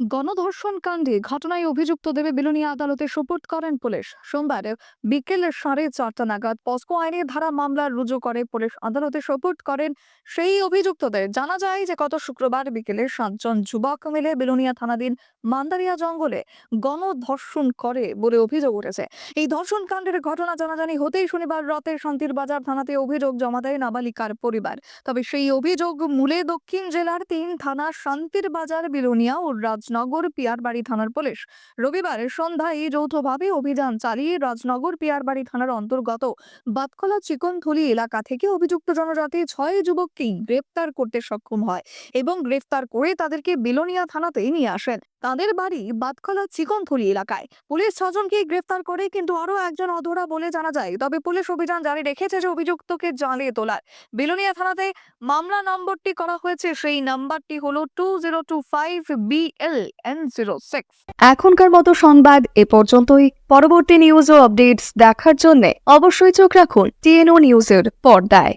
গণধর্ষণ কাণ্ডে ঘটনায় অভিযুক্তদের বিলুনিয়া আদালতে সুপুর্দ করেন পুলিশ। সোমবার বিকেল সাড়ে চারটা নাগাদ পস্কো আইনের ধারা মামলা রুজু করে পুলিশ আদালতে সুপুর্দ করেন সেই অভিযুক্তদের। জানা যায় যে গত শুক্রবার বিকেলে সাতজন যুবক মিলে বিলুনিয়া থানাধীন মান্দারিয়া জঙ্গলে গণধর্ষণ করে বলে অভিযোগ উঠেছে। এই ধর্ষণ কাণ্ডের ঘটনা জানাজানি হতেই শনিবার রাতে শান্তির বাজার থানাতে অভিযোগ জমা দেয় নাবালিকার পরিবার। তবে সেই অভিযোগ মূলে দক্ষিণ জেলার তিন থানা শান্তির বাজার, বিলোনিয়া ও রাজনগর পিয়ারবাড়ি থানার পুলিশ। রবিবার সন্ধ্যায় যৌথভাবে অভিযান চালিয়ে রাজনগর পিয়ারবাড়ি থানার অন্তর্গত বাতকলা চিকনথলি এলাকা থেকে অভিযুক্ত জনজাতি ছয় যুবককেই গ্রেপ্তার করতে সক্ষম হয় এবং গ্রেফতার করে তাদেরকে বিলোনিয়া থানাতেই নিয়ে আসেন। তাদের বাড়ি বাতকলা চিকনথলি এলাকায়। পুলিশ ছজনকে গ্রেফতার করে কিন্তু আরও একজন অধরা বলে জানা যায়। তবে পুলিশ অভিযান জারি রেখেছে যে অভিযুক্তকে জালিয়ে তোলার। বিলোনিয়া থানাতে মামলা নম্বরটি করা হয়েছে। সেই নাম্বারটি হলো two zero two five B L N zero six. এখনকার মতো সংবাদ এ পর্যন্তই। পরবর্তী নিউজ ও আপডেটস দেখার জন্য অবশ্যই চোখ রাখুন টিএনও নিউজের পর্দায়।